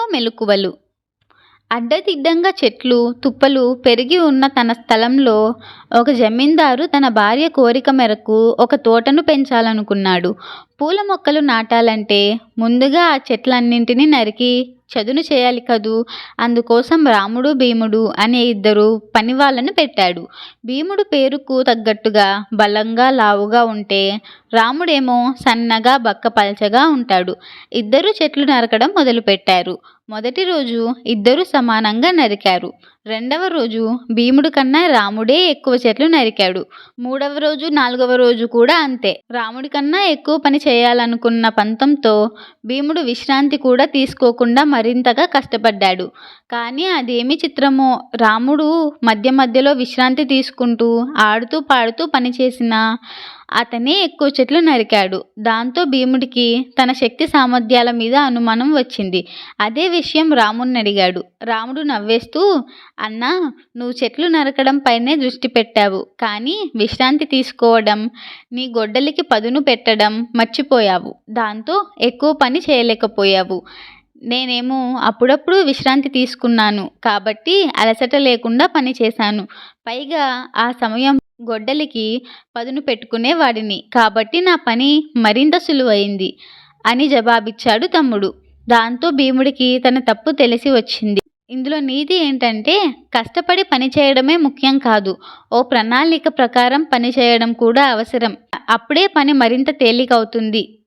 ఎన్నో మెలకువలు. అడ్డదిడ్డంగా చెట్లు తుప్పలు పెరిగి ఉన్న తన స్థలంలో ఒక జమీందారు తన భార్య కోరిక మేరకు ఒక తోటను పెంచాలనుకున్నాడు. పూల మొక్కలు నాటాలంటే ముందుగా ఆ చెట్లన్నింటినీ నరికి చదును చేయాలి కదూ? అందుకోసం రాముడు భీముడు అనే ఇద్దరు పని వాళ్ళను పెట్టాడు. భీముడు పేరుకు తగ్గట్టుగా బలంగా లావుగా ఉంటే రాముడేమో సన్నగా బక్కపల్చగా ఉంటాడు. ఇద్దరు చెట్లు నరకడం మొదలుపెట్టారు. మొదటి రోజు ఇద్దరు సమానంగా నరికారు. రెండవ రోజు భీముడు కన్నా రాముడే ఎక్కువ చెట్లు నరికాడు. మూడవ రోజు నాలుగవ రోజు కూడా అంతే. రాముడి కన్నా ఎక్కువ పని చేయాలనుకున్న పంతంతో భీముడు విశ్రాంతి కూడా తీసుకోకుండా మరింతగా కష్టపడ్డాడు. కానీ అదేమి చిత్రమో? రాముడు మధ్య మధ్యలో విశ్రాంతి తీసుకుంటూ ఆడుతూ పాడుతూ పనిచేసిన అతనే ఎక్కువ చెట్లు నరికాడు. దాంతో భీముడికి తన శక్తి సామర్థ్యాల మీద అనుమానం వచ్చింది. అదే విషయం రాముడిని అడిగాడు. రాముడు నవ్వేస్తూ అన్నా నువ్వు చెట్లు నరకడం పైనే దృష్టి పెట్టావు. కానీ విశ్రాంతి తీసుకోవడం నీ గొడ్డలికి పదును పెట్టడం మర్చిపోయావు. దాంతో ఎక్కువ పని చేయలేకపోయావు. నేనేమో అప్పుడప్పుడు విశ్రాంతి తీసుకున్నాను. కాబట్టి అలసట లేకుండా పని చేశాను. పైగా ఆ సమయం గొడ్డలికి పదును పెట్టుకునేవాడిని కాబట్టి నా పని మరింత సులువైంది అని జవాబిచ్చాడు తమ్ముడు. దాంతో భీముడికి తన తప్పు తెలిసి వచ్చింది. ఇందులో నీతి ఏంటంటే కష్టపడి పని చేయడమే ముఖ్యం కాదు. ఓ ప్రణాళిక ప్రకారం పని చేయడం కూడా అవసరం. అప్పుడే పని మరింత తేలికవుతుంది.